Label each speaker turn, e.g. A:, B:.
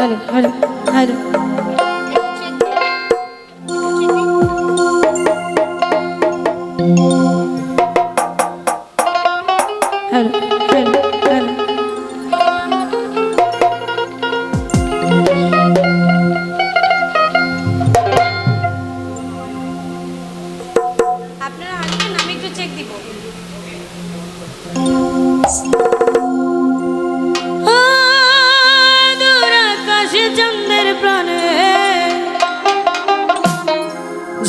A: হরে হরে হরে আপনারা আসবেন আমি একটু চেক দিব।